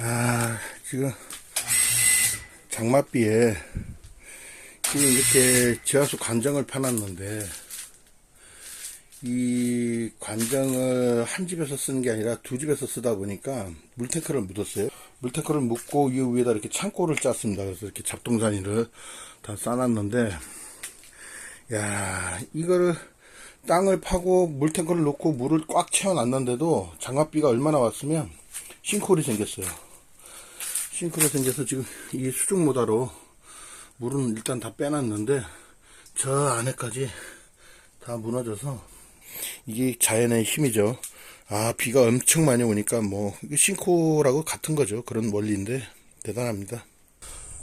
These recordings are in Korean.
아, 지금 장맛비에 지금 이렇게 지하수 관정을 펴놨는데 이 관정을 한 집에서 쓰는 게 아니라 두 집에서 쓰다 보니까 물탱크를 묻었어요. 물탱크를 묻고 이 위에다 이렇게 창고를 짰습니다. 그래서 이렇게 잡동사니를 다 싸놨는데 야 이거를 땅을 파고 물탱크를 놓고 물을 꽉 채워놨는데도 장맛비가 얼마나 왔으면 싱크홀이 생겼어요. 싱크홀이 생겨서 지금 이 수중 모다로 물은 일단 다 빼놨는데 저 안에까지 다 무너져서 이게 자연의 힘이죠. 아 비가 엄청 많이 오니까 뭐 싱크홀하고 같은 거죠. 그런 원리인데 대단합니다.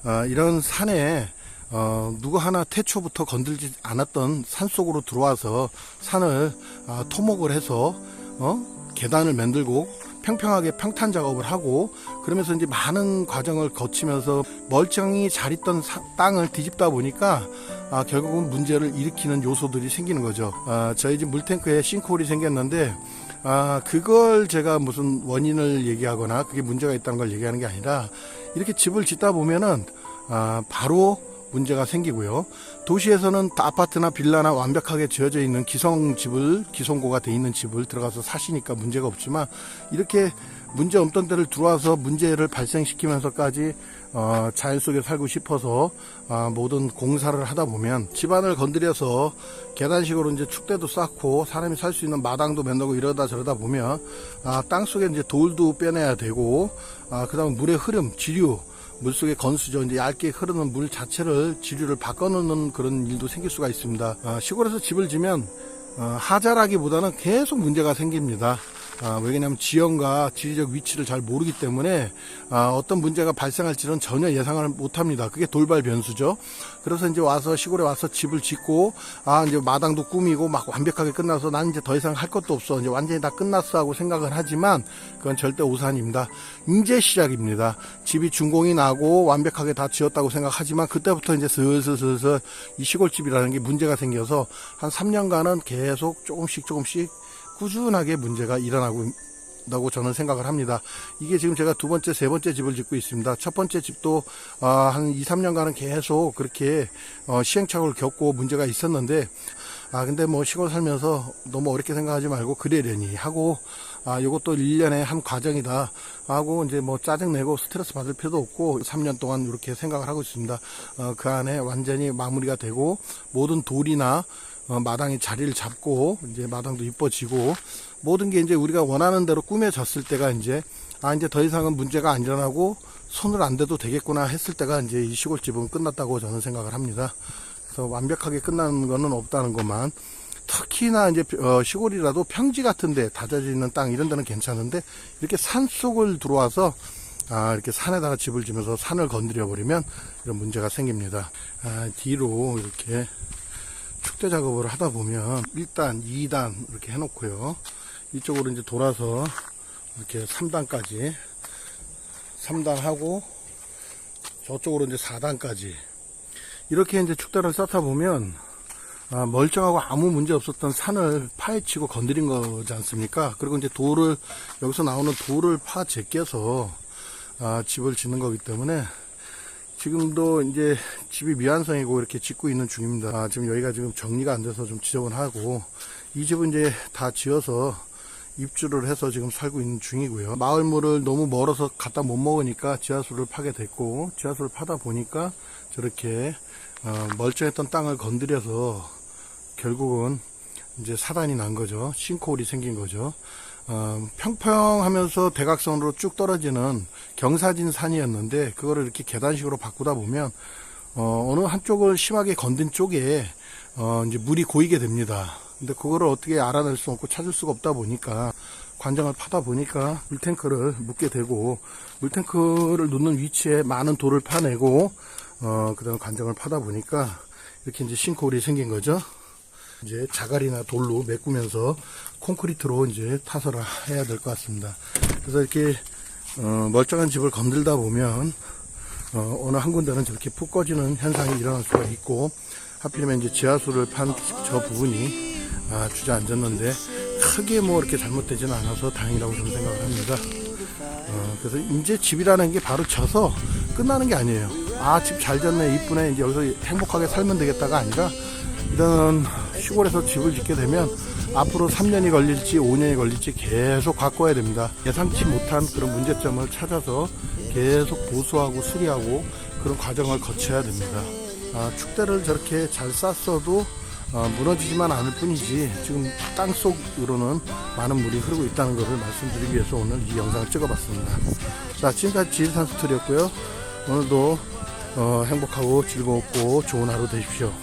아, 이런 산에 어, 누구 하나 태초부터 건들지 않았던 산 속으로 들어와서 산을 아, 토목을 해서 어? 계단을 만들고 평평하게 평탄 작업을 하고 그러면서 이제 많은 과정을 거치면서 멀쩡히 잘 있던 사- 땅을 뒤집다 보니까 아, 결국은 문제를 일으키는 요소들이 생기는 거죠. 아, 저희 집 물탱크에 싱크홀이 생겼는데 아, 그걸 제가 무슨 원인을 얘기하거나 그게 문제가 있다는 걸 얘기하는 게 아니라 이렇게 집을 짓다 보면은 아, 바로 문제가 생기고요. 도시에서는 아파트나 빌라나 완벽하게 지어져 있는 기성 집을 기성고가 돼 있는 집을 들어가서 사시니까 문제가 없지만 이렇게 문제 없던 데를 들어와서 문제를 발생시키면서까지 어, 자연 속에 살고 싶어서 아, 모든 공사를 하다 보면 집안을 건드려서 계단식으로 이제 축대도 쌓고 사람이 살 수 있는 마당도 만들고 이러다 저러다 보면 아, 땅 속에 이제 돌도 빼내야 되고 아, 그다음 물의 흐름, 지류 물속의 건수죠. 이제 얇게 흐르는 물 자체를 지류를 바꿔놓는 그런 일도 생길 수가 있습니다. 아, 시골에서 집을 지면 어, 하자라기보다는 계속 문제가 생깁니다. 아, 왜냐하면 지형과 지리적 위치를 잘 모르기 때문에 아, 어떤 문제가 발생할지는 전혀 예상을 못합니다. 그게 돌발 변수죠. 그래서 이제 와서 시골에 와서 집을 짓고 아 이제 마당도 꾸미고 막 완벽하게 끝나서 난 이제 더 이상 할 것도 없어 이제 완전히 다 끝났어 하고 생각을 하지만 그건 절대 오산입니다. 이제 시작입니다. 집이 준공이 나고 완벽하게 다 지었다고 생각하지만 그때부터 이제 슬슬 슬슬 이 시골집이라는 게 문제가 생겨서 한 3년간은 계속 조금씩 조금씩 꾸준하게 문제가 일어나고 다고 저는 생각을 합니다. 이게 지금 제가 두 번째, 세 번째 집을 짓고 있습니다. 첫 번째 집도 아, 한 2, 3년간은 계속 그렇게 어, 시행착오를 겪고 문제가 있었는데 아 근데 뭐 시골 살면서 너무 어렵게 생각하지 말고 그래려니 하고 아 요것도 1년의 한 과정이다 하고 이제 뭐 짜증내고 스트레스 받을 필요도 없고 3년 동안 이렇게 생각을 하고 있습니다. 어, 그 안에 완전히 마무리가 되고 모든 돌이나 어, 마당이 자리를 잡고 이제 마당도 이뻐지고 모든 게 이제 우리가 원하는 대로 꾸며졌을 때가 이제 아 이제 더 이상은 문제가 안 일어나고 손을 안 대도 되겠구나 했을 때가 이제 이 시골집은 끝났다고 저는 생각을 합니다. 그래서 완벽하게 끝나는 거는 없다는 것만 특히나 이제 어, 시골이라도 평지 같은데 다져져 있는 땅 이런 데는 괜찮은데 이렇게 산 속을 들어와서 아, 이렇게 산에다가 집을 지면서 산을 건드려 버리면 이런 문제가 생깁니다. 아, 뒤로 이렇게 축대 작업을 하다 보면 1단, 2단 이렇게 해놓고요. 이쪽으로 이제 돌아서 이렇게 3단까지 3단 하고 저쪽으로 이제 4단까지 이렇게 이제 축대를 쌓다 보면 아, 멀쩡하고 아무 문제 없었던 산을 파헤치고 건드린 거지 않습니까? 그리고 이제 돌을 여기서 나오는 돌을 파 제껴서 아, 집을 짓는 거기 때문에 지금도 이제 집이 미완성이고 이렇게 짓고 있는 중입니다. 아, 지금 여기가 지금 정리가 안 돼서 좀 지저분하고 이 집은 이제 다 지어서 입주를 해서 지금 살고 있는 중이고요. 마을물을 너무 멀어서 갖다 못 먹으니까 지하수를 파게 됐고 지하수를 파다 보니까 저렇게 어, 멀쩡했던 땅을 건드려서 결국은 이제 사단이 난 거죠. 싱크홀이 생긴 거죠. 어, 평평하면서 대각선으로 쭉 떨어지는 경사진 산이었는데 그거를 이렇게 계단식으로 바꾸다 보면 어, 어느 한쪽을 심하게 건든 쪽에 어, 이제 물이 고이게 됩니다. 근데 그거를 어떻게 알아낼 수 없고 찾을 수가 없다 보니까 관장을 파다 보니까 물탱크를 묻게 되고 물탱크를 놓는 위치에 많은 돌을 파내고 어, 그다음 관장을 파다 보니까 이렇게 이제 싱크홀이 생긴 거죠. 이제 자갈이나 돌로 메꾸면서 콘크리트로 이제 타설을 해야 될 것 같습니다. 그래서 이렇게 어, 멀쩡한 집을 건들다 보면 어, 어느 한 군데는 저렇게 푹 꺼지는 현상이 일어날 수가 있고 하필이면 이제 지하수를 판 저 부분이 아, 주저앉았는데 크게 뭐 이렇게 잘못되지는 않아서 다행이라고 저는 생각을 합니다. 어, 그래서 이제 집이라는 게 바로 져서 끝나는 게 아니에요. 아, 집 잘 졌네, 이쁘네, 이제 여기서 행복하게 살면 되겠다가 아니라 이런 시골에서 집을 짓게 되면 앞으로 3년이 걸릴지 5년이 걸릴지 계속 바꿔야 됩니다. 예상치 못한 그런 문제점을 찾아서 계속 보수하고 수리하고 그런 과정을 거쳐야 됩니다. 아, 축대를 저렇게 잘 쌌어도 어, 무너지지만 않을 뿐이지 지금 땅 속으로는 많은 물이 흐르고 있다는 것을 말씀드리기 위해서 오늘 이 영상을 찍어봤습니다. 자, 지금까지 지리산 스토리였고요. 오늘도 어, 행복하고 즐겁고 좋은 하루 되십시오.